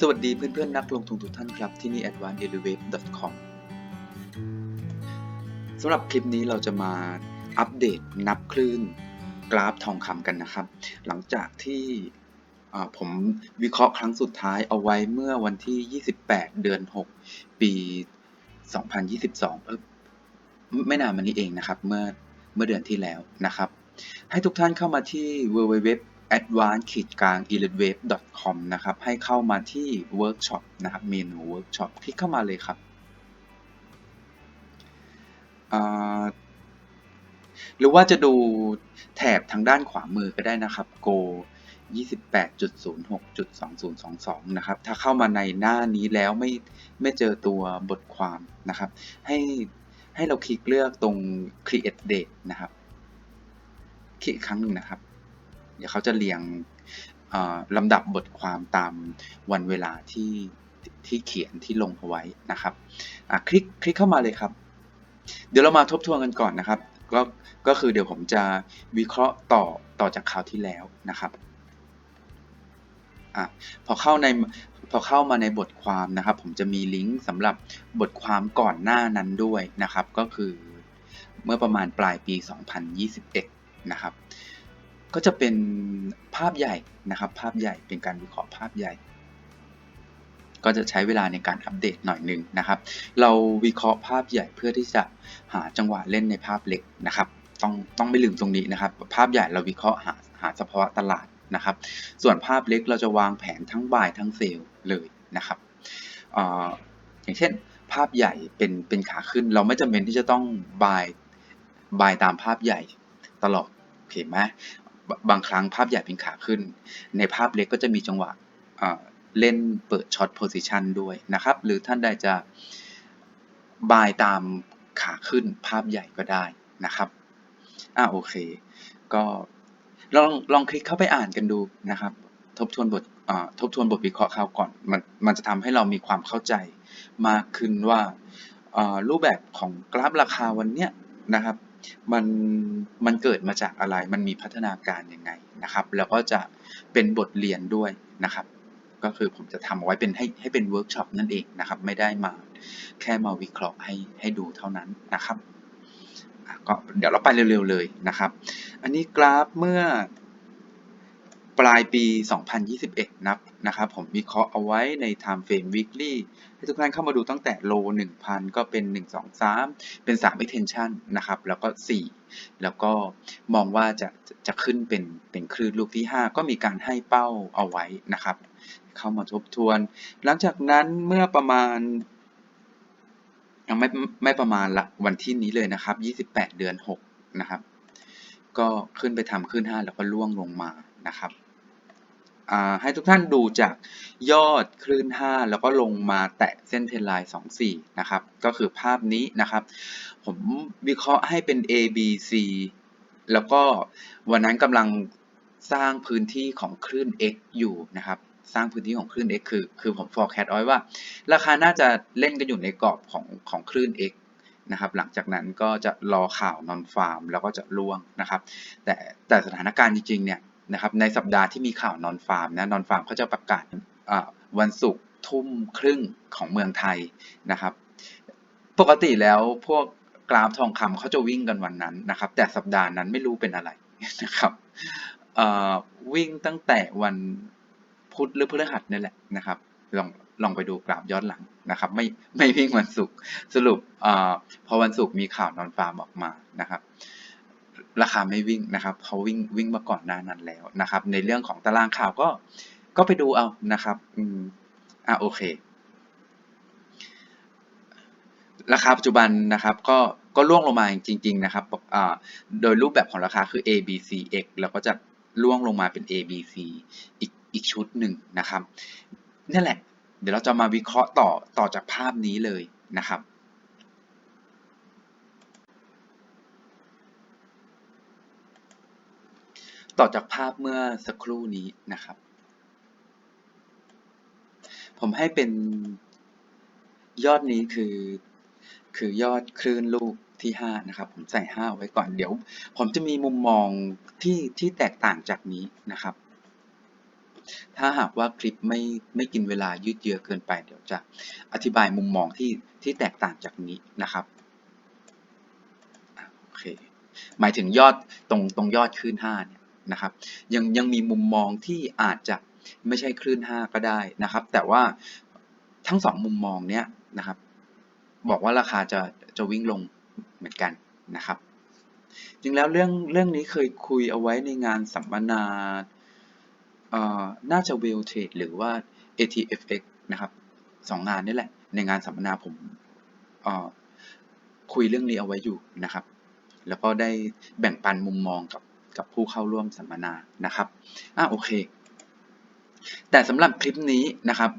สวัสดีเพื่อนๆนักลงทุนทุกท่านครับ ที่นี่ advanceelevate.com สำหรับคลิปนี้เราจะมาอัปเดตนับคลื่นกราฟทองคำกันนะครับ หลังจากที่ผมวิเคราะห์ครั้งสุดท้ายเอาไว้เมื่อวันที่ 28 เดือน 6 ปี 2022เออไม่นานมานี้เองนะครับ เมื่อเมื่อเดือนที่แล้วนะครับ ให้ทุกท่านเข้ามาที่ www advanced ขีดกลาง e l e v a t e com นะครับ ให้เข้ามาที่ workshop นะครับ เมนู workshop คลิกเข้ามาเลยครับหรือว่าจะดูแถบทางด้านขวามือก็ได้นะครับ go 28.06.2022 นะครับ ถ้าเข้ามาในหน้านี้แล้วไม่ไม่เจอตัวบทความนะครับ ให้ให้เราคลิกเลือกตรง create date นะครับ คลิกครั้งหนึ่งนะครับ เดี๋ยวเขาจะเรียงลำดับบทความตามวันเวลาที่ที่เขียนที่ลงเอาไว้นะครับคลิกคลิกเข้ามาเลยครับ เดี๋ยวเรามาทบทวนกันก่อนนะครับ ก็ก็คือเดี๋ยวผมจะวิเคราะห์ต่อต่อจากคราวที่แล้วนะครับอพอเข้าในพอเข้ามาในบทความนะครับ ผมจะมีลิงก์สำหรับบทความก่อนหน้านั้นด้วยนะครับ ก็คือเมื่อประมาณปลายปี 2021 นะครับ ก็จะเป็นภาพใหญ่นะครับ ภาพใหญ่เป็นการวิเคราะห์ภาพใหญ่ ก็จะใช้เวลาในการอัปเดตหน่อยหนึงนะครับ เราวิเคราะห์ภาพใหญ่เพื่อที่จะหาจังหวะเล่นในภาพเล็กนะครับ ต้องต้องไม่ลืมตรงนี้นะครับ ภาพใหญ่เราวิเคราะห์หาหาสภาวะตลาดนะครับ ส่วนภาพเล็กเราจะวางแผนทั้งบ่ายทั้งเซลล์เลยนะครับออย่างเช่น ภาพใหญ่เป็นเป็นขาขึ้น เราไม่จำเป็นที่จะต้องบายบายตามภาพใหญ่ตลอดโอเคไหม บางครั้งภาพใหญ่เป็นขาขึ้น ในภาพเล็กก็จะมีจังหวะเล่นเปิดช็อตโพซิชันด้วยนะครับ หรือท่านใดจะบายตามขาขึ้นภาพใหญ่ก็ได้นะครับ อ่าโอเค ก็ลองลองคลิกเข้าไปอ่านกันดูนะครับ ทบทวนบททบทวนบทวิเคราะห์คราวก่อน มันมันจะทำให้เรามีความเข้าใจมากขึ้นว่ารูปแบบของกราฟราคาวันเนี้ยนะครับ มันมันเกิดมาจากอะไร มันมีพัฒนาการยังไงนะครับ แล้วก็จะเป็นบทเรียนด้วยนะครับ ก็คือผมจะทำเอาไว้เป็นให้ให้เป็นเวิร์กช็อปนั่นเองนะครับ ไม่ได้มาแค่มาวิเคราะห์ให้ให้ดูเท่านั้นนะครับก็เดี๋ยวเราไปเร็วๆเลยนะครับ อันนี้กราฟเมื่อ ปลายปี 2021 นับนะครับผมวิเคราะห์เอาไว้ใน time frame weekly ให้ทุกท่านเข้ามาดูตั้งแต่โล 1,000 ก็เป็น 1 2 3 เป็น3 extension นะครับ แล้วก็ 4 แล้วก็มองว่าจะจะขึ้นเป็นเป็นคลื่นลูกที่ 5 ก็มีการให้เป้าเอาไว้นะครับ เข้ามาทบทวน หลังจากนั้นเมื่อประมาณยังไม่ไม่ประมาณละวันที่นี้เลยนะครับ 28 เดือน 6 นะครับ ก็ขึ้นไปทำขึ้น 5 แล้วก็ล่วงลงมานะครับ ให้ทุกท่านดูจากยอดคลื่น 5 แล้วก็ลงมาแตะเส้นเทรนไลน์24 นะครับ ก็คือภาพนี้นะครับ ผมวิเคราะห์ให้เป็น A B C แล้วก็วันนั้นกำลังสร้างพื้นที่ของคลื่น X อยู่นะครับ สร้างพื้นที่ของคลื่น X คือคือผม forecast เอาไว้ว่า ราคาน่าจะเล่นกันอยู่ในกรอบของของคลื่น X นะครับ หลังจากนั้นก็จะรอข่าวนอนฟาร์มแล้วก็จะล่วงนะครับ แต่แต่สถานการณ์จริงๆเนี่ย นะครับในสัปดาห์ที่มีข่าวนอนฟาร์มนะนอนฟาร์มเขาจะประกาศวันศุกร์ทุ่มครึ่งของเมืองไทยนะครับ ปกติแล้วพวกกราฟทองคำเขาจะวิ่งกันวันนั้นนะครับ แต่สัปดาห์นั้นไม่รู้เป็นอะไรนะครับวิ่งตั้งแต่วันพุธหรือพฤหัสนี่แหละนะครับลองลองไปดูกราฟย้อนหลังนะครับ ไม่ไม่วิ่งวันศุกร์สรุปอพอวันศุกร์มีข่าวนอนฟาร์มออกมานะครับ ราคาไม่วิ่งนะครับเขาวิ่งวิ่งมาก่อนหน้านั้นแล้วนะครับ ในเรื่องของตารางข่าวก็ก็ไปดูเอานะครับอืมอ่าโอเค ราคาปัจจุบันนะครับก็ก็ล่วงลงมาจริง ๆ นะครับอ่าโดยรูปแบบของราคาคือ A B C X แล้วก็จะล่วงลงมาเป็น A B C อีกอีกชุดหนึ่งนะครับนี่แหละ เดี๋ยวเราจะมาวิเคราะห์ต่อต่อจากภาพนี้เลยนะครับ ต่อจากภาพเมื่อสักครู่นี้นะครับ ผมให้เป็นยอดนี้คือ คือยอดคลื่นลูกที่ 5 นะครับ ผมใส่ 5 ไว้ก่อนเดี๋ยว ผมจะมีมุมมองที่ที่แตกต่างจากนี้นะครับ ถ้าหากว่าคลิปไม่ไม่กินเวลายืดเยื้อเกินไป เดี๋ยวจะอธิบายมุมมองที่ที่แตกต่างจากนี้นะครับโอเคหมายถึงยอดตรงตรงยอดคลื่น5เนี่ย นะครับ ยังยังมีมุมมองที่อาจจะไม่ใช่คลื่น 5 ก็ได้นะครับ แต่ว่าทั้งสองมุมมองเนี้ยนะครับ บอกว่าราคาจะจะวิ่งลงเหมือนกันนะครับ จริงแล้วเรื่องเรื่องนี้เคยคุยเอาไว้ในงานสัมมนาเอ่อน่าจะ w e l l Trade หรือว่า ATFX นะครับสองงานนี่แหละ ในงานสัมมนาผมเอ่อคุยเรื่องนี้เอาไว้อยู่นะครับ แล้วก็ได้แบ่งปันมุมมองกับ กับผู้เข้าร่วมสัมมนานะครับอะโอเค แต่สำหรับคลิปนี้นะครับ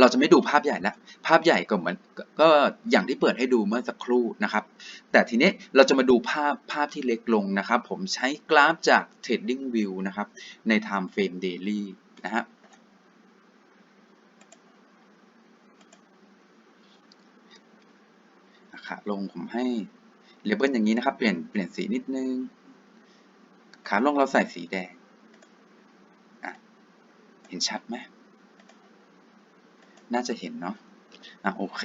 เราจะไม่ดูภาพใหญ่ละภาพใหญ่ก็เหมือนกก็อย่างที่เปิดให้ดูเมื่อสักครู่นะครับ แต่ทีนี้เราจะมาดูภาพภาพที่เล็กลงนะครับ ผมใช้กราฟจาก Trading View นะครับ ใน Time Frame Daily นะฮะขาลงผมให้เลเบลอย่างนี้นะครับ เปลี่ยนเปลี่ยนสีนิดนึง ขาลงเราใส่สีแดง เห็นชัดไหม น่าจะเห็นเนาะ อะโอเค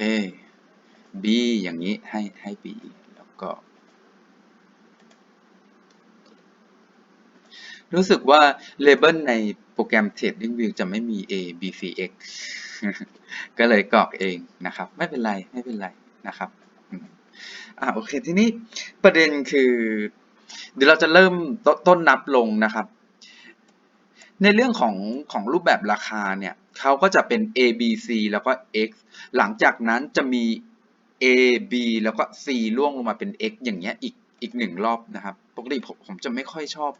B อย่างนี้ให้ให้ B แล้วก็ รู้สึกว่าเลเบลในโปรแกรม TradingView จะไม่มี A B C X ก็เลยกรอกเองนะครับ ไม่เป็นไร ไม่เป็นไรนะครับ อ่าโอเค ทีนี้ประเด็นคือ เดี๋ยวเราจะเริ่มตต้นนับลงนะครับ ในเรื่องของของรูปแบบราคาเนี่ยเขาก็จะเป็น A B C แล้วก็ X หลังจากนั้นจะมี A B แล้วก็ C ล่วงลงมาเป็น X อย่างเงี้ยอีกอีกหนึ่งรอบนะครับปกติผมผมจะไม่ค่อยชอบ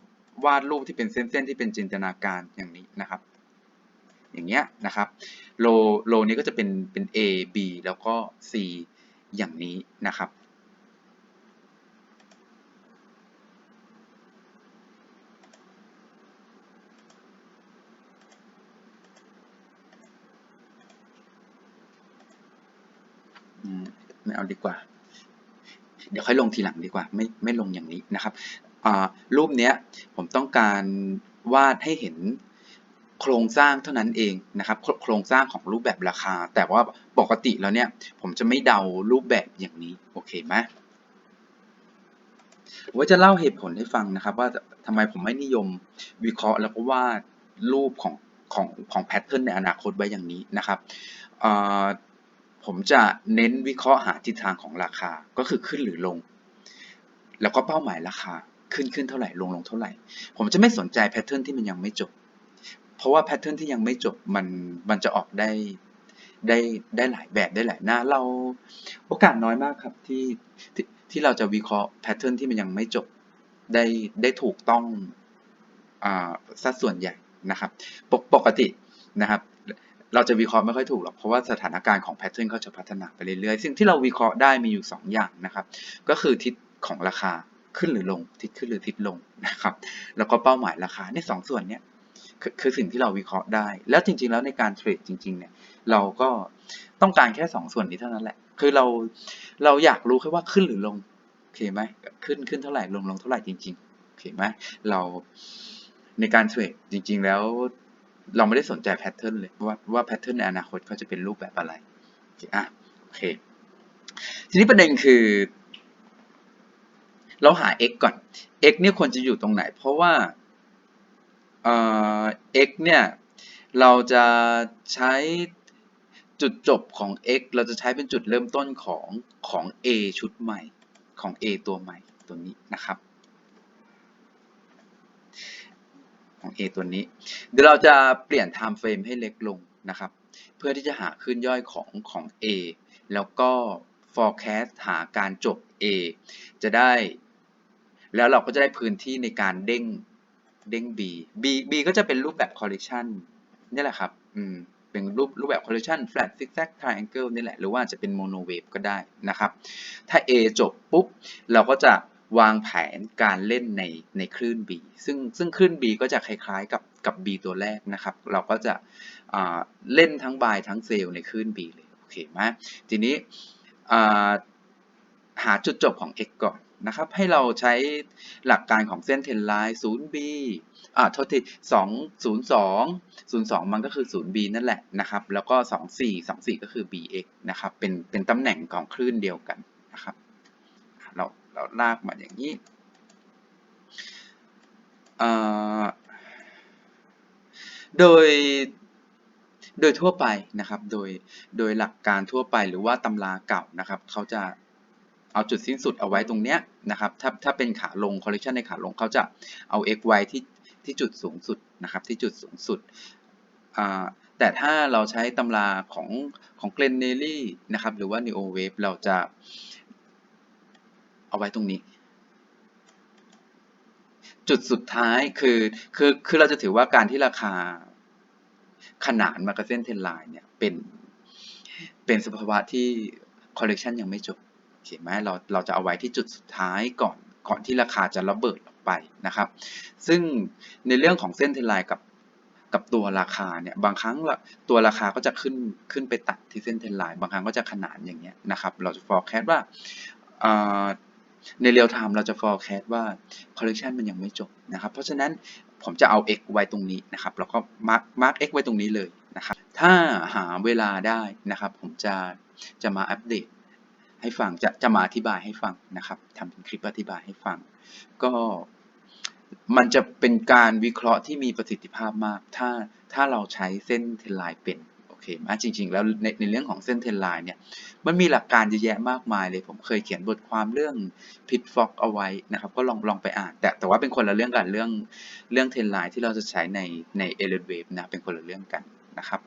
วาดรูปที่เป็นเส้นๆที่เป็นจินตนาการอย่างนี้นะครับ อย่างเงี้ยนะครับโลโลนี้ก็จะเป็นเป็น A B แล้วก็ C อย่างนี้นะครับ ไม่ เอาดีกว่า เดี๋ยวค่อยลงทีหลังดีกว่า ไม่ไม่ลงอย่างนี้นะครับรูปเนี้ยผมต้องการวาดให้เห็นโครงสร้างเท่านั้นเองนะครับ โครงสร้างของรูปแบบราคา แต่ว่าปกติแล้วเนี่ย ผมจะไม่เดารูปแบบอย่างนี้ โอเคไหมว่าจะเล่าเหตุผลให้ฟังนะครับ ว่าทำไมผมไม่นิยมวิเคราะห์แล้วก็วาดรูปของของของแพทเทิร์นในอนาคตไว้อย่างนี้นะครับ ผมจะเน้นวิเคราะห์หาทิศทางของราคาก็คือขึ้นหรือลง แล้วก็เป้าหมายราคาขึ้นขึ้นเท่าไหร่ลงลงเท่าไหร่ ผมจะไม่สนใจแพทเทิร์นที่มันยังไม่จบ เพราะว่าแพทเทิร์นที่ยังไม่จบมันมันจะออกได้ได้ได้หลายแบบได้หลายหน้าเราโอกาสน้อยมากครับที่ที่ที่เราจะวิเคราะห์แพทเทิร์นที่มันยังไม่จบได้ได้ถูกต้องอ่าสัดส่วนใหญ่นะครับปกปกตินะครับ เราจะวิเคราะห์ไม่ค่อยถูกหรอกเพราะว่าสถานการณ์ของแพทเทิร์นเขาจะพัฒนาไปเรื่อยๆ ซึ่งที่เราวิเคราะห์ได้มีอยู่ 2 อย่างนะครับ ก็คือทิศของราคาขึ้นหรือลง ทิศขึ้นหรือทิศลงนะครับ แล้วก็เป้าหมายราคาในสองส่วนเนี้ยคือคือสิ่งที่เราวิเคราะห์ได้ แล้วจริง ๆ แล้วในการเทรดจริง ๆ เนี่ย เราก็ต้องการแค่ 2 ส่วนนี้เท่านั้นแหละ คือเราเราอยากรู้แค่ว่าขึ้นหรือลงโอเคไหมขึ้นขึ้นเท่าไหร่ลงลงเท่าไหร่จริงๆโอเคไหมเราในการเทรดจริง ๆ แล้ว เราไม่ได้สนใจแพทเทิร์นเลยว่าว่าแพทเทิร์นในอนาคตเขาจะเป็นรูปแบบอะไรโอเคอะโอเค ทีนี้ประเด็นคือ เราหา x ก่อน x เนี่ยควรจะอยู่ตรงไหน เพราะว่าเอ่อ x เนี่ยเราจะใช้จุดจบของ x เราจะใช้เป็นจุดเริ่มต้นของของ a ชุดใหม่ของ a ตัวใหม่ตัวนี้นะครับ ของ A ตัวนี้ เดี๋ยวเราจะเปลี่ยน time frame ให้เล็กลงนะครับ เพื่อที่จะหาขึ้นย่อยของของ A แล้วก็ forecast หาการจบ A จะได้ แล้วเราก็จะได้พื้นที่ในการเด้งเด้ง B B B ก็จะเป็นรูปแบบ collection นี่แหละครับ อืม เป็นรูปรูปแบบ collection flat zigzag triangle นี่แหละ หรือว่าจะเป็น mono wave ก็ได้นะครับ ถ้า A จบปุ๊บ เราก็จะ วางแผนการเล่นในในคลื่น B ซึ่งซึ่งคลื่น B ก็จะคล้ายๆกับกับ B ตัวแรกนะครับ เราก็จะเล่นทั้งบายทั้งเซลในคลื่น B เลยโอเคไหมทีนี้หาจุดจบของ x ก่อนนะครับ ให้เราใช้หลักการของเส้นเทนไลน์ 0b อ่าโทษที2 0 2 0 2 มันก็คือ 0b นั่นแหละนะครับ แล้วก็ 2 4 2 4 ก็คือ bx นะครับ เป็นเป็นตำแหน่งของคลื่นเดียวกันนะครับ เราลากมาอย่างนี้โดยโดยทั่วไปนะครับ โดยโดยหลักการทั่วไปหรือว่าตำราเก่านะครับ เขาจะเอาจุดสิ้นสุดเอาไว้ตรงเนี้ยนะครับ ถ้าถ้าเป็นขาลง correction ในขาลงเขาจะเอา x ไว้ที่ที่จุดสูงสุดนะครับ ที่จุดสูงสุด แต่ถ้าเราใช้ตำราของของเกรนเนลลี่นะครับ หรือว่า neo wave เราจะ เอาไว้ตรงนี้ จุดสุดท้ายคือคือคือเราจะถือว่าการที่ราคาขนานมากับเส้นเทนไลน์เนี่ยเป็นเป็นสภาวะที่ correction ยังไม่จบโอเคไหมเราเราจะเอาไว้ที่จุดสุดท้ายก่อนก่อนที่ราคาจะระเบิดออกไปนะครับ ซึ่งในเรื่องของเส้นเทนไลน์กับกับตัวราคาเนี่ยบางครั้งตัวราคาก็จะขึ้นขึ้นไปตัดที่เส้นเทนไลน์บางครั้งก็จะขนานอย่างเงี้ยนะครับ เราจะ forecast ว่า ในเรียลไทม์เราจะ forecast ว่า correction มันยังไม่จบนะครับ เพราะฉะนั้นผมจะเอา x ไว้ตรงนี้นะครับ แล้วก็ mark mark x ไว้ตรงนี้เลยนะครับ ถ้าหาเวลาได้นะครับ ผมจะจะมาอัปเดตให้ฟัง จะจะมาอธิบายให้ฟังนะครับทำเป็นคลิปอธิบายให้ฟัง ก็มันจะเป็นการวิเคราะห์ที่มีประสิทธิภาพมาก ถ้าถ้าเราใช้เส้นเทนไลน์เป็น เคไหมจริง ๆ แล้วในในเรื่องของเส้นเทนไลน์เนี่ยมันมีหลักการเยอะแยะมากมายเลย ผมเคยเขียนบทความเรื่องพิทฟอกเอาไว้นะครับ ก็ลองลองไปอ่าน แต่แต่ว่าเป็นคนละเรื่องกันเรื่องเรื่องเทนไลน์ที่เราจะใช้ในในเอเลนเวฟนะเป็นคนละเรื่องกันนะครับ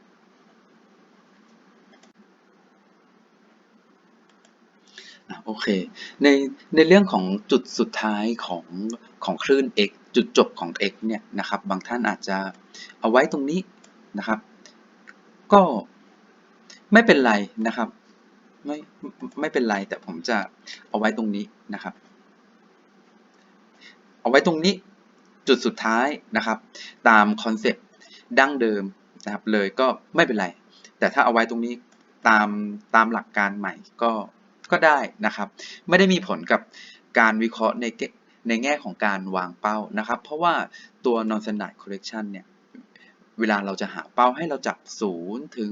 โอเค ในในเรื่องของจุดสุดท้ายของของคลื่น x จุดจบของ x เนี่ยนะครับ บางท่านอาจจะเอาไว้ตรงนี้นะครับ ก็ไม่เป็นไรนะครับไม่ไม่เป็นไรแต่ผมจะเอาไว้ตรงนี้นะครับ เอาไว้ตรงนี้จุดสุดท้ายนะครับ ตามคอนเซปต์ดั้งเดิมนะครับเลยก็ไม่เป็นไร แต่ถ้าเอาไว้ตรงนี้ตามตามหลักการใหม่ก็ก็ได้นะครับ ไม่ได้มีผลกับการวิเคราะห์ในในแง่ของการวางเป้านะครับ เพราะว่าตัว non standard correction เนี่ย เวลาเราจะหาเป้าให้เราจับ 0 ถึง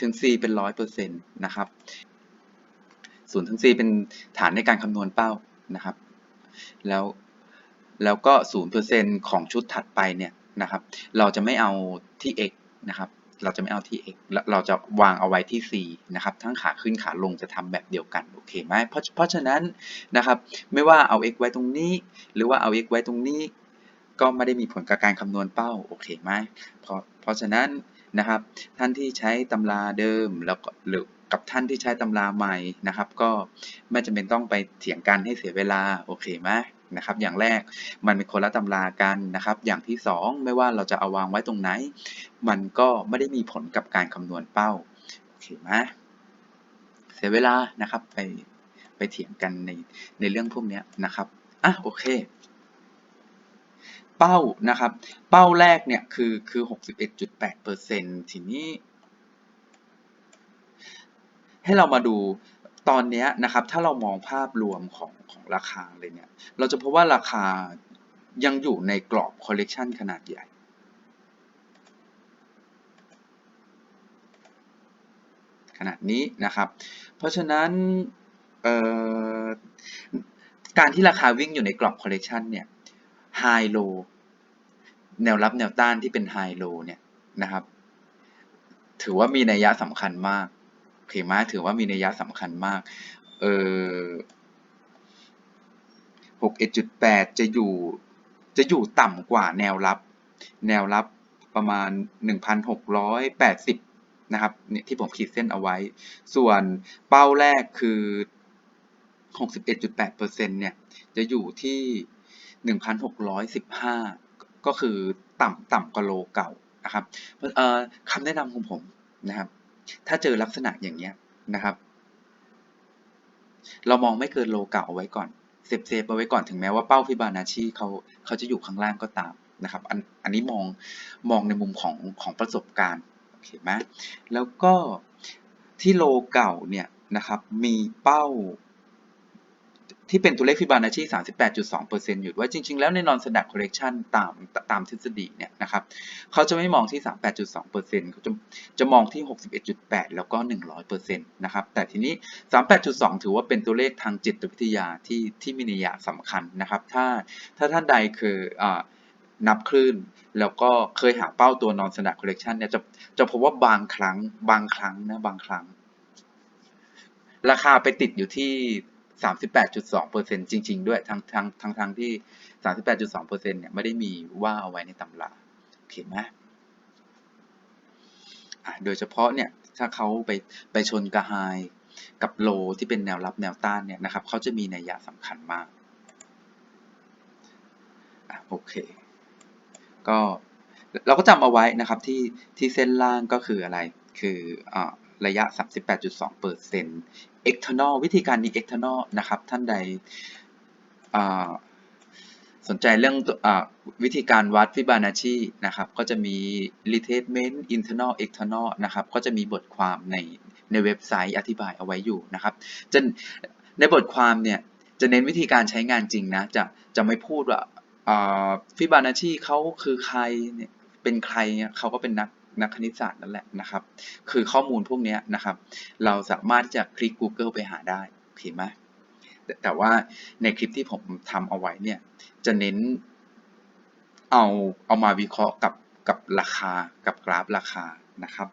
ถึง c เป็นร้อยเปอร์เซ็นต์นะครับ0ถึง c เป็นฐานในการคำนวณเป้านะครับ แล้วแล้วก็ 0%ของชุดถัดไปเนี่ยนะครับ เราจะไม่เอาที่ x นะครับ เราจะไม่เอาที่ x เราจะวางเอาไว้ที่ c นะครับ ทั้งขาขึ้นขาลงจะทำแบบเดียวกัน โอเคไหมเพราะเพราะฉะนั้นนะครับ ไม่ว่าเอา x ไว้ตรงนี้ หรือว่าเอา x ไว้ตรงนี้ ก็ไม่ได้มีผลกับการคำนวณเป้าโอเคไหมเพราะเพราะฉะนั้นนะครับท่านที่ใช้ตำราเดิมแล้วก็หรือกับท่านที่ใช้ตำราใหม่นะครับ ก็ไม่จำเป็นต้องไปเถียงกันให้เสียเวลาโอเคไหมนะครับอย่างแรกมันเป็นคนละตำรากันนะครับ อย่างที่ 2 ไม่ว่าเราจะเอาวางไว้ตรงไหน มันก็ไม่ได้มีผลกับการคำนวณเป้าโอเคไหมเสียเวลานะครับไปไปเถียงกันในในเรื่องพวกนี้นะครับอะโอเค เป้านะครับ เป้าแรกเนี่ยคือคือ 61.8%ทีนี้ ให้เรามาดูตอนนี้นะครับถ้าเรามองภาพรวมของของราคาเลยเนี่ย เราจะพบว่าราคายังอยู่ในกรอบคอลเลกชันขนาดใหญ่ขนาดนี้นะครับ เพราะฉะนั้นการที่ราคาวิ่งอยู่ในกรอบคอลเลกชันเนี่ย ไฮโลแนวรับแนวต้านที่เป็นไฮโลเนี่ยนะครับ ถือว่ามีนัยยะสำคัญมากเคไหมถือว่ามีนัยยะสำคัญมาก เออหกเอ็ดจุดแปดจะอยู่จะอยู่ต่ำกว่าแนวรับ แนวรับประมาณหนึ่งพันะครับเนี่ยที่ผมขีดเส้นเอาไว้ ส่วนเป้าแรกคือหกสิบเปอร์เซ็นเนี่ย จะอยู่ที่ หนึ่งพันหกร้อยสิบห้าก็คือต่ำต่ำกว่าโลเก่านะครับคำแนะนำของผมนะครับ ถ้าเจอลักษณะอย่างเนี้ยนะครับ เรามองไม่เกินโลเก่าเอาไว้ก่อนเซฟเซฟเอาไว้ก่อนถึงแม้ว่าเป้าฟิบานาชีเขาเขาจะอยู่ข้างล่างก็ตามนะครับ อันอันนี้มองมองในมุมของของประสบการณ์โอเคไหมแล้วก็ที่โลเก่าเนี่ยนะครับ มีเป้า ที่เป็นตัวเลขฟิบานัชี38.2%อยู่ว่าจริง ๆ แล้วใน non standard correction ตามตามทฤษฎีเนี่ยนะครับเขาจะไม่มองที่ 38.2%เขาจะจะมองที่ 61.8 แล้วก็ 100%นะครับแต่ทีนี้ 38.2 ถือว่าเป็นตัวเลขทางจิตวิทยาที่ที่มีนัยสำคัญนะครับ ถ้าถ้าท่านใดเคยนับคลื่น แล้วก็เคยหาเป้าตัว non standard correction เนี่ยจะจะพบว่าบางครั้งบางครั้งนะบางครั้ง ราคาไปติดอยู่ที่ 38.2%จริง ๆ ด้วยทั้งทั้งทั้งทั้งที่ 38.2%เนี่ยไม่ได้มีว่าเอาไว้ในตำราโอเคไหมอะโดยเฉพาะเนี่ยถ้าเขาไปไปชนกระไฮกับโลที่เป็นแนวรับแนวต้านเนี่ยนะครับเขาจะมีนัยยะสำคัญมากอะโอเค ก็เราก็จำเอาไว้นะครับที่ที่เส้นล่างก็คืออะไร คืออ่า ระยะ 38.2% external วิธีการนี้ external นะครับ ท่านใดสนใจเรื่องอวิธีการวัดฟิบานัชชีนะครับ ก็จะมี retracement internal external นะครับ ก็จะมีบทความในในเว็บไซต์อธิบายเอาไว้อยู่นะครับจะในบทความเนี่ยจะเน้นวิธีการใช้งานจริงนะ จะจะไม่พูดว่าฟิบานัชชีเขาคือใครเนี่ยเป็นใครเนี่ยเขาก็เป็นนัก นักคณิตศาสตร์นั่นแหละนะครับ คือข้อมูลพวกนี้นะครับ เราสามารถที่จะคลิก Google ไปหาได้เห็นไหมแต่ว่าในคลิปที่ผมทำเอาไว้เนี่ย จะเน้นเอาเอามาวิเคราะห์กับกับราคากับกราฟราคานะครับ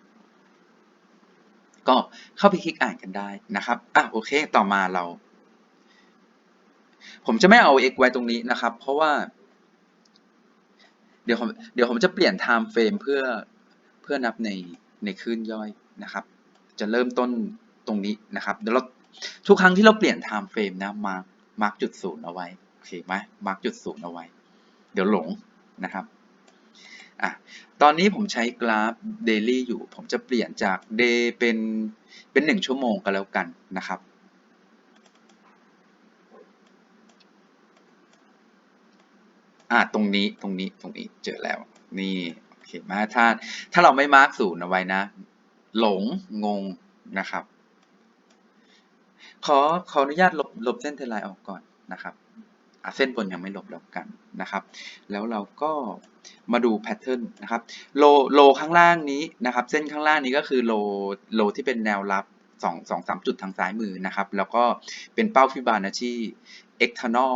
ก็เข้าไปคลิกอ่านกันได้นะครับอะโอเคต่อมาเรา ผมจะไม่เอา x ไว้ตรงนี้นะครับ เพราะว่า เดี๋ยวผมเดี๋ยวผมจะเปลี่ยน time frame เพื่อ เพื่อนับในในคลื่นย่อยนะครับ จะเริ่มต้นตรงนี้นะครับเดี๋ยวเราทุกครั้งที่เราเปลี่ยน time frame นะมาร์กมาร์กจุดศูนย์เอาไว้โอเคไหมมาร์กจุดศูนย์เอาไว้ เดี๋ยวหลงนะครับอะตอนนี้ผมใช้กราฟ daily อยู่ ผมจะเปลี่ยนจาก day เป็นเป็นหนึ่งชั่วโมงกันแล้วกันนะครับอ่าตรงนี้ตรงนี้ตรงนี้เจอแล้วนี่ เห็นไหมถ้าถ้าเราไม่มาร์กศูนย์เอาไว้นะ หลงงงนะครับ ขอขออนุญาตลบลบเส้นเทไลน์ออกก่อนนะครับเส้นบนยังไม่ลบแล้วกันนะครับ แล้วเราก็มาดูแพทเทิร์นนะครับโลโลข้างล่างนี้นะครับ เส้นข้างล่างนี้ก็คือโลโลที่เป็นแนวรับ สองสองสามจุดทางซ้ายมือนะครับ แล้วก็เป็นเป้าฟิบานัชชี external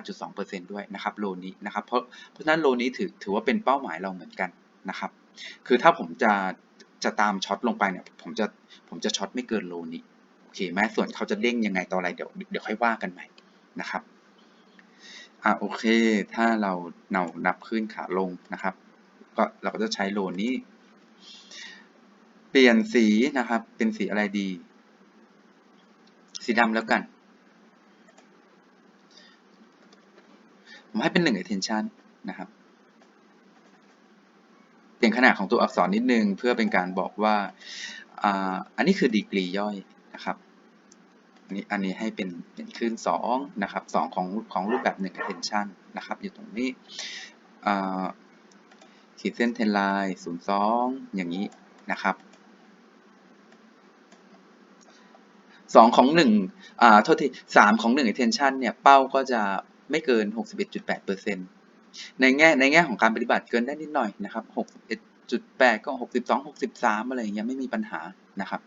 38.2%ด้วยนะครับโลนี้นะครับ เพราะเพราะฉะนั้นโลนี้ถือถือว่าเป็นเป้าหมายเราเหมือนกันนะครับ คือถ้าผมจะจะตามช็อตลงไปเนี่ยผมจะผมจะช็อตไม่เกินโลนี้โอเคไหมส่วนเขาจะเด้งยังไงต่ออะไรเดี๋ยวเดี๋ยวค่อยว่ากันใหม่นะครับอะโอเค ถ้าเราเนานับขึ้นขาลงนะครับ ก็เราก็จะใช้โลนี้ ปลี่ยนสีนะครับ เป็นสีอะไรดี สีดำแล้วกัน ผมให้เป็นหนึ่ง attention นะครับ เปลี่ยนขนาดของตัวอักษรนิดนึง เพื่อเป็นการบอกว่า อันนี้คือดีกรีย่อยนะครับอันนี้อันนี้ให้เป็นเป็นคลื่น2นะครับ2ของของรูปแบบ1 attention นะครับ อยู่ตรงนี้ขีดเส้นเทนไลน์02 อย่างนี้นะครับ สองของหนึ่งอ่าโทษทีสามของหนึ่ง attention เนี่ยเป้าก็จะไม่เกิน 61.8%ในแง่ในแง่ของการปฏิบัติเกินได้นิดหน่อยนะครับ61.8 ก็ 62 63 อะไรอย่างเงี้ยไม่มีปัญหานะครับ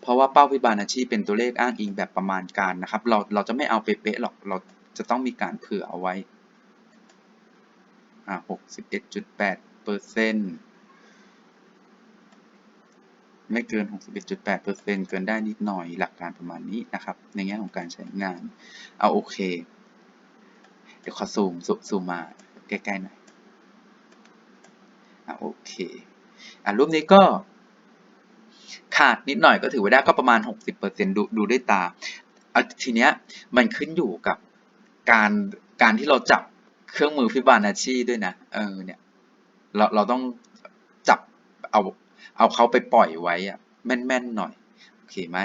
เพราะว่าเป้าวิบาลอาชีพเป็นตัวเลขอ้างอิงแบบประมาณการนะครับ เราเราจะไม่เอาเป๊ะๆหรอกเราจะต้องมีการเผื่อเอาไว้อ่า61.8เปอร์เซ็นต์ ไม่เกิน 61.8%เกินได้นิดหน่อยหลักการประมาณนี้นะครับ ในแง่ของการใช้งาน เอาโอเค เดี๋ยวขอซูมซูมมาใกล้ๆหน่อยอะโอเคอะรูปนี้ก็ขาดนิดหน่อยก็ถือว่าได้ก็ประมาณ 60%ดูดูด้วยตาเอาทีเนี้ยมันขึ้นอยู่กับการการที่เราจับเครื่องมือฟิบานัชชีด้วยนะ เออเนี่ย เราเราต้องจับเอา เอาเขาไปปล่อยไว้อะแม่นๆหน่อย โอเคไหม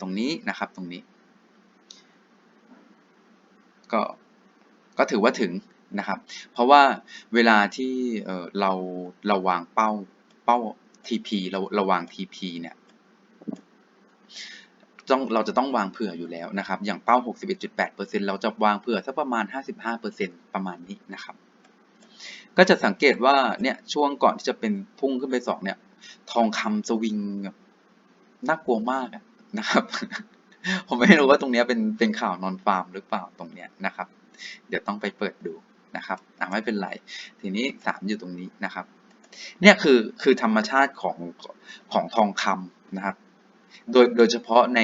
ตรงนี้นะครับตรงนี้ ก็ก็ถือว่าถึงนะครับ เพราะว่าเวลาที่เเราเราวางเป้าเป้า TP เราเราวาง TP เนี่ยต้องเราจะต้องวางเผื่ออยู่แล้วนะครับ อย่างเป้า 61.8%เราจะวางเผื่อสักประมาณ 55%ประมาณนี้นะครับ ก็จะสังเกตว่าเนี่ยช่วงก่อนที่จะเป็นพุ่งขึ้นไปสองเนี่ย ทองคำสวิงแบบน่ากลัวมากนะครับ ผมไม่รู้ว่าตรงเนี้ยเป็นเป็นข่าวนอนฟาร์มหรือเปล่าตรงเนี้ยนะครับ เดี๋ยวต้องไปเปิดดูนะครับอ่าไม่เป็นไร ทีนี้สามอยู่ตรงนี้นะครับ เนี่ยคือคือธรรมชาติของของทองคำนะครับ โดยโดยเฉพาะใน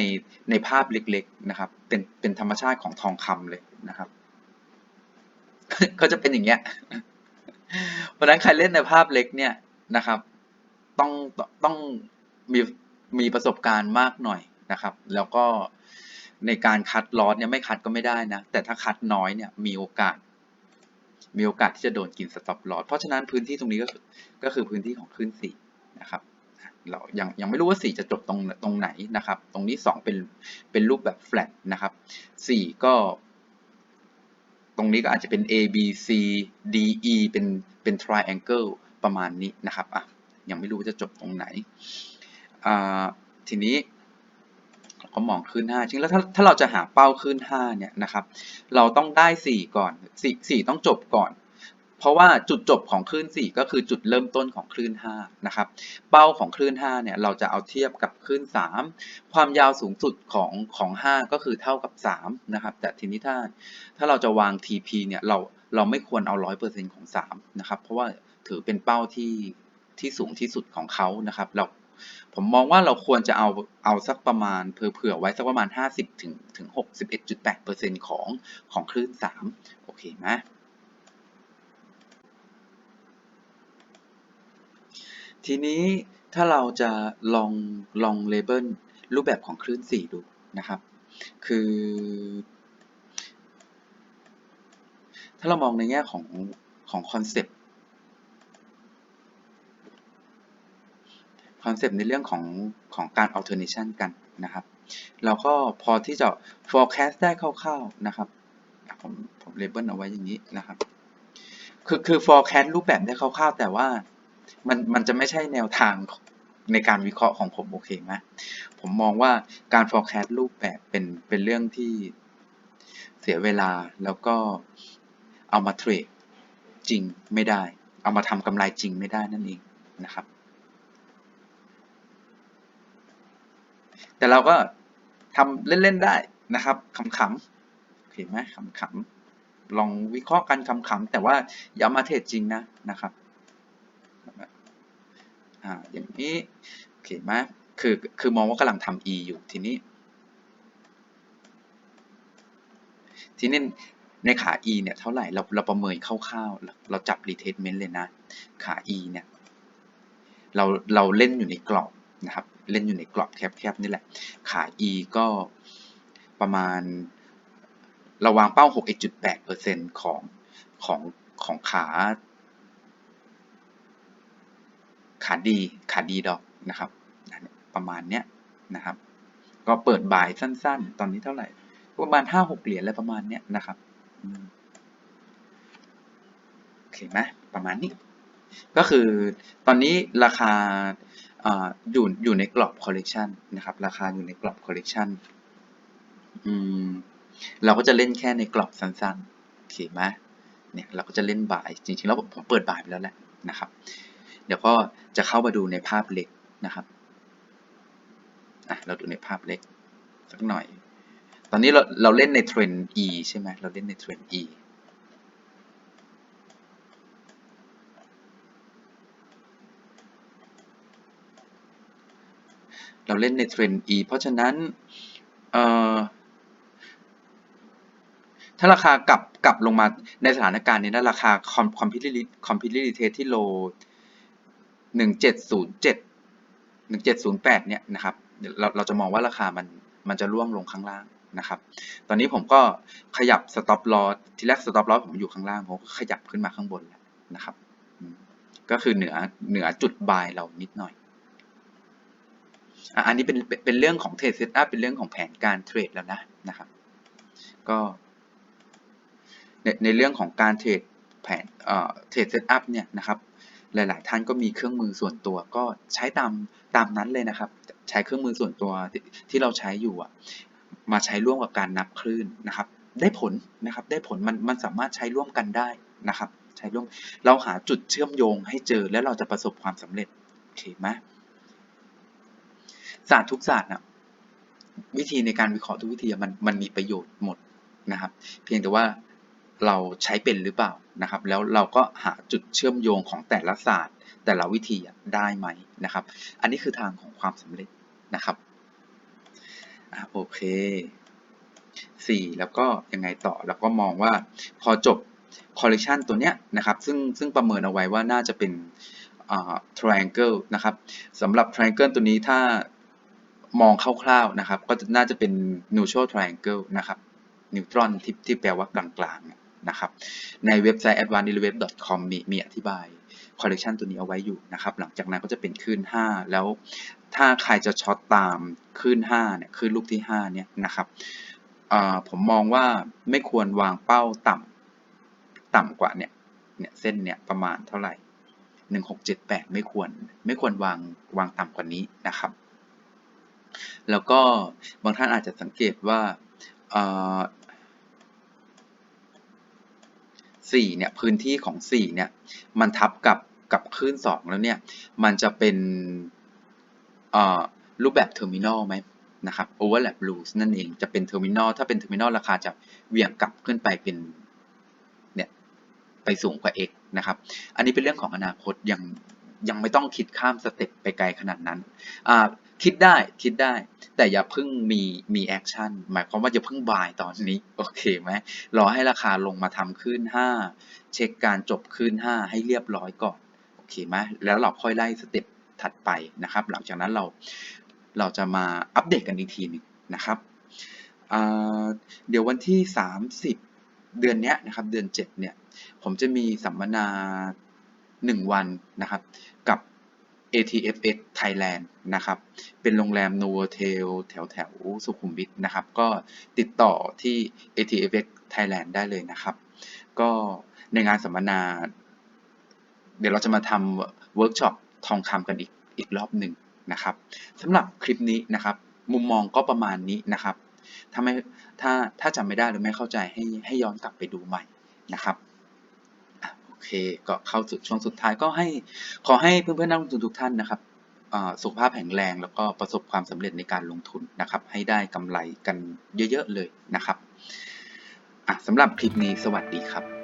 ในภาพเล็กๆนะครับ เป็นเป็นธรรมชาติของทองคำเลยนะครับ ก็จะเป็นอย่างเงี้ย เพราะฉะนั้นใครเล่นในภาพเล็กเนี่ยนะครับ ต้องต้องมีมีประสบการณ์มากหน่อยนะครับ แล้วก็ในการคัดลอสเนี่ยไม่คัดก็ไม่ได้นะ แต่ถ้าคัดน้อยเนี่ยมีโอกาส มีโอกาสที่จะโดนกินสต็อปลอสเพราะฉะนั้นพื้นที่ตรงนี้ก็คือก็คือพื้นที่ของคลื่นสี่นะครับเรายังยังไม่รู้ว่าสี่จะจบตรงตรงไหนนะครับ ตรงนี้สองเป็นเป็นรูปแบบ flat นะครับสี่ก็ ตรงนี้ก็อาจจะเป็น A B C D E เป็นเป็น triangle ประมาณนี้นะครับอะยังไม่รู้ว่าจะจบตรงไหนอ่าทีนี้เราก็มองขึ้น5จริงแล้วถ้าถ้าเราจะหาเป้าขึ้น5เนี่ยนะครับ เราต้องได้ 4 ก่อน 4 4 ต้องจบก่อน เพราะว่าจุดจบของคลื่น 4 ก็คือจุดเริ่มต้นของคลื่น 5 นะครับ เป้าของคลื่น 5 เนี่ยเราจะเอาเทียบกับคลื่น 3 ความยาวสูงสุดของของ 5 ก็คือเท่ากับ 3 นะครับ แต่ทีนี้ถ้าถ้าเราจะวาง TP เนี่ยเราเราไม่ควรเอา 100%ของ 3 นะครับ เพราะว่าถือเป็นเป้าที่ที่สูงที่สุดของเขานะครับ เราผมมองว่าเราควรจะเอาเอาสักประมาณเผื่อไว้สักประมาณ 50ถึงถึง61.8%ของของคลื่น 3 โอเคไหม ทีนี้ถ้าเราจะลองลองเลเบลรูปแบบของคลื่น4ดูนะครับ คือ ถ้าเรามองในแง่ของของคอนเซปต์คอนเซปต์ในเรื่องของของการ alternation กันนะครับ เราก็พอที่จะ forecast ได้คร่าวๆนะครับ ผมผมเลเบลเอาไว้อย่างนี้นะครับ คือคือ forecast รูปแบบได้คร่าวๆ แต่ว่า มันมันจะไม่ใช่แนวทางในการวิเคราะห์ของผมโอเคไหมผมมองว่าการ forecast รูปแบบเป็นเป็นเรื่องที่เสียเวลาแล้วก็เอามาเทรดจริงไม่ได้ เอามาทำกำไรจริงไม่ได้นั่นเองนะครับ แต่เราก็ทำเล่น ๆ ได้นะครับขำๆโอเคไหมขำๆลองวิเคราะห์กันขำๆแต่ว่าอย่ามาเทรดจริงนะนะครับ อ่าอย่างนี้โอเคไหมคือคือมองว่ากำลังทำ e อยู่ทีนี้ ทีนี้ในขา e เนี่ยเท่าไหร่เราเราประเมินคร่าวๆเราจับ retracement เลยนะ ขา e เนี่ยเราเราเล่นอยู่ในกรอบนะครับ เล่นอยู่ในกรอบแคบๆนี่แหละ ขา e ก็ประมาณเราวางเป้า 61.8%ของของของขา ขาดีขาดีดอกนะครับประมาณเนี้ยนะครับ ก็เปิดบ่ายสั้นๆ ตอนนี้เท่าไหร่ ประมาณห้าหกเหรียญอะไรประมาณเนี้ยนะครับโอเคไหมประมาณนี้ ก็คือตอนนี้ราคาอยู่อยู่ในกรอบคอลเลกชันนะครับ ราคาอยู่ในกรอบคอลเลกชันเราก็จะเล่นแค่ในกรอบสั้นๆโอเคไหมเนี่ยเราก็จะเล่นบ่ายจริงๆแล้วผมเปิดบ่ายไปแล้วแหละนะครับ เดี๋ยวก็จะเข้ามาดูในภาพเล็กนะครับอะเราดูในภาพเล็กสักหน่อย ตอนนี้เราเราเล่นในเทรนด์ E ใช่ไหมเราเล่นในเทรนด์ E เราเล่นในเทรนด์ E เพราะฉะนั้นถ้าราคากลับกลับลงมาในสถานการณ์นี้นะราคาคอมคอมพิวเตอร์คอมพิวเตอร์เทสที่โล หนึ่งเจ็ดศูนย์เจ็ดหนึ่งเจ็ดศูนย์แปดเนี่ยนะครับเราเราจะมองว่าราคามันมันจะร่วงลงข้างล่างนะครับ ตอนนี้ผมก็ขยับสต็อปลอสทีแรกสต็อปลอสผมอยู่ข้างล่างผมก็ขยับขึ้นมาข้างบนแล้วนะครับ ก็คือเหนือเหนือจุดบายเรานิดหน่อยอันนี้เป็นเป็นเรื่องของเทรดเซตอัพเป็นเรื่องของแผนการเทรดแล้วนะนะครับ ก็ในในเรื่องของการเทรดแผนเอ่อเทรดเซตอัพเนี่ยนะครับ หลาย ๆ ท่านก็มีเครื่องมือส่วนตัวก็ใช้ตามตามนั้นเลยนะครับ ใช้เครื่องมือส่วนตัวที่ที่เราใช้อยู่อะมาใช้ร่วมกับการนับคลื่นนะครับ ได้ผลนะครับได้ผลมันมันสามารถใช้ร่วมกันได้นะครับ ใช้ร่วมเราหาจุดเชื่อมโยงให้เจอแล้วเราจะประสบความสำเร็จโอเคไหมศาสตร์ทุกศาสตร์นะวิธีในการวิเคราะห์ทุกวิธีมันมันมีประโยชน์หมดนะครับ เพียงแต่ว่า เราใช้เป็นหรือเปล่านะครับ แล้วเราก็หาจุดเชื่อมโยงของแต่ละศาสตร์ แต่ละวิธีได้ไหมนะครับ อันนี้คือทางของความสำเร็จนะครับอโอเคสี่แล้วก็ยังไงต่อแล้วก็มองว่าพอจบ collection ตัวเนี้ยนะครับซึ่งซึ่งประเมินเอาไว้ว่าน่าจะเป็นอ่า triangle นะครับสำหรับ triangle ตัวนี้ถ้ามองคร่าวๆนะครับ ก็จะน่าจะเป็น neutral triangle นะครับ neutron ที่ที่แปลว่ากลางๆ นะครับในเว็บไซต์ advancedderivatives.com มีมีอธิบาย collection ตัวนี้เอาไว้อยู่นะครับหลังจากนั้นก็จะเป็นคลื่น 5 แล้วถ้าใครจะช็อตตามคลื่น5เนี่ยคลื่นลูกที่ 5 เนี่ยนะครับผมมองว่าไม่ควรวางเป้าต่ำต่ำกว่าเนี่ยเนี่ยเส้นเนี่ยประมาณเท่าไหร่ 1678 ไม่ควรไม่ควรวางวางต่ำกว่านี้นะครับ แล้วก็บางท่านอาจจะสังเกตว่า อ่าสี่เนี่ยพื้นที่ของสี่เนี่ย มันทับกับกับคลื่นสองแล้วเนี่ย มันจะเป็นอ่ารูปแบบเทอร์มินอลไหมนะครับ overlap rules นั่นเองจะเป็นเทอร์มินอลถ้าเป็นเทอร์มินอลราคาจะเหวี่ยงกลับขึ้นไปเป็นเนี่ยไปสูงกว่า x นะครับ อันนี้เป็นเรื่องของอนาคตยังยังไม่ต้องคิดข้ามสเต็ปไปไกลขนาดนั้นอ่า คิดได้คิดได้ แต่อย่าเพิ่งมีมีแอคชั่นหมายความว่าอย่าเพิ่งบายตอนนี้โอเคไหมรอให้ราคาลงมาทำขึ้น 5 เช็คการจบขึ้น 5 ให้เรียบร้อยก่อนโอเคไหมแล้วเราค่อยไล่สเต็ปถัดไปนะครับ หลังจากนั้นเราเราจะมาอัปเดตกันอีกทีหนึงนะครับเดี๋ยววันที่ 30 เดือนเนี้ยนะครับ เดือน 7 เนี่ย ผมจะมีสัมมนา 1 วันนะครับ กับ ATFX Thailand นะครับ เป็นโรงแรม Novotel แถวแถวสุขุมวิทนะครับ ก็ติดต่อที่ ATFX Thailand ได้เลยนะครับ ก็ในงานสัมมนา เดี๋ยวเราจะมาทำเวิร์กช็อปทองคำกันอีกอีกรอบหนึ่งนะครับสำหรับคลิปนี้นะครับ มุมมองก็ประมาณนี้นะครับถ้าไม่ถ้าถ้าจำไม่ได้หรือไม่เข้าใจให้ให้ย้อนกลับไปดูใหม่นะครับ เคก็เข้าสู่ช่วงสุดท้ายก็ให้ขอให้เพื่อนๆนักลงทุนทุกท่านนะครับสุขภาพแข็งแรงแล้วก็ประสบความสำเร็จในการลงทุนนะครับ ให้ได้กำไรกันเยอะๆเลยนะครับสำหรับคลิปนี้สวัสดีครับ